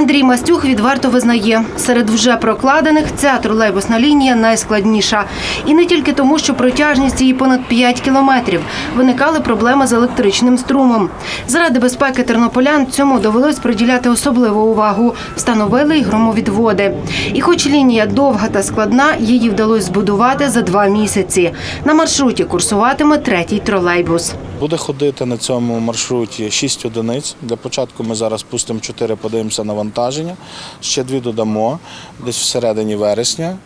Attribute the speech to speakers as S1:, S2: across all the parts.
S1: Андрій Мастюх відверто визнає, серед вже прокладених ця тролейбусна лінія найскладніша. І не тільки тому, що протяжність її понад 5 кілометрів. Виникали проблеми з електричним струмом. Заради безпеки тернополян цьому довелось приділяти особливу увагу. Встановили й громовідводи. І хоч лінія довга та складна, її вдалося збудувати за два місяці. На маршруті курсуватиме третій тролейбус.
S2: Буде ходити на цьому маршруті 6 одиниць. Для початку ми зараз пустимо 4, подивимося навантаження. Ще дві додамо десь всередині вересня.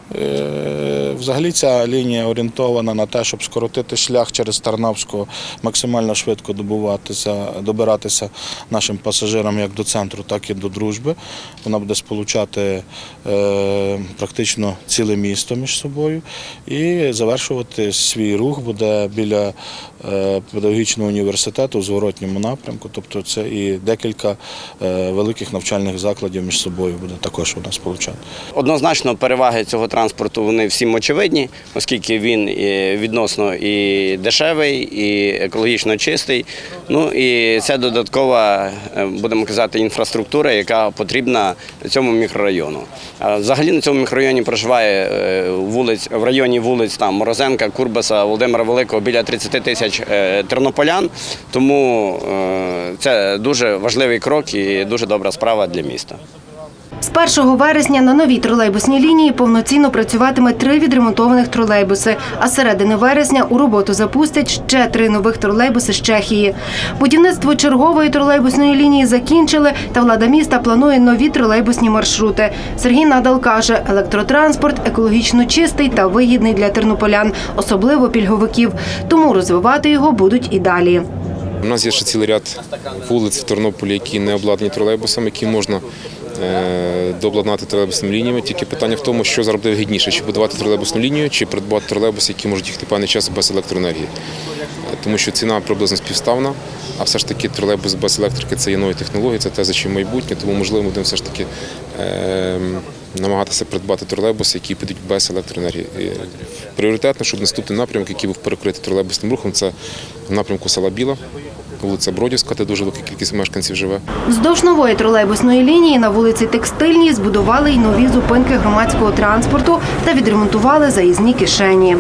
S2: Взагалі ця лінія орієнтована на те, щоб скоротити шлях через Тарнавську, максимально швидко добуватися, добиратися нашим пасажирам як до центру, так і до дружби. Вона буде сполучати е, практично ціле місто між собою і завершувати свій рух буде біля е, педагогічного університету у зворотньому напрямку. Тобто це і декілька е, великих навчальних закладів між собою буде також вона сполучати.
S3: Однозначно переваги цього транспорту вони всім очевидні, оскільки він відносно і дешевий, і екологічно чистий. Ну і це додаткова, е, будемо казати, інфраструктура, яка потрібна цьому мікрорайону. Взагалі на цьому мікрорайоні проживає е, вулиць в районі вулиць там Морозенка, Курбаса, Володимира Великого біля 30 тисяч е, тернополян. Тому е, це дуже важливий крок і дуже добра справа для міста.
S1: З 1 вересня на новій тролейбусній лінії повноцінно працюватиме три відремонтованих тролейбуси. А середини вересня у роботу запустять ще три нових тролейбуси з Чехії. Будівництво чергової тролейбусної лінії закінчили, та влада міста планує нові тролейбусні маршрути. Сергій Надал каже, електротранспорт екологічно чистий та вигідний для тернополян, особливо пільговиків. Тому розвивати його будуть і далі.
S4: У нас є ще цілий ряд вулиць в Тернополі, які не обладнані тролейбусами, які можна дообладнати тролейбусними лініями. Тільки питання в тому, що зараз буде вигідніше, чи будувати тролейбусну лінію, чи придбати тролейбуси, які можуть їхати певний час без електроенергії. Е, Тому що ціна приблизно співставна, а все ж таки тролейбус без електрики це є нові технології, це те, за чим майбутнє, тому можливо ми будемо все ж таки е, намагатися придбати тролейбуси, які підуть без електроенергії. І Пріоритетно, щоб наступний напрямок, який був перекритий тролейбусним рухом, це в напрямку села Біла, вулиця Бродівська, де дуже велика кількість мешканців живе.
S1: Вздовж нової тролейбусної лінії на вулиці Текстильній збудували й нові зупинки громадського транспорту та відремонтували заїзні кишені.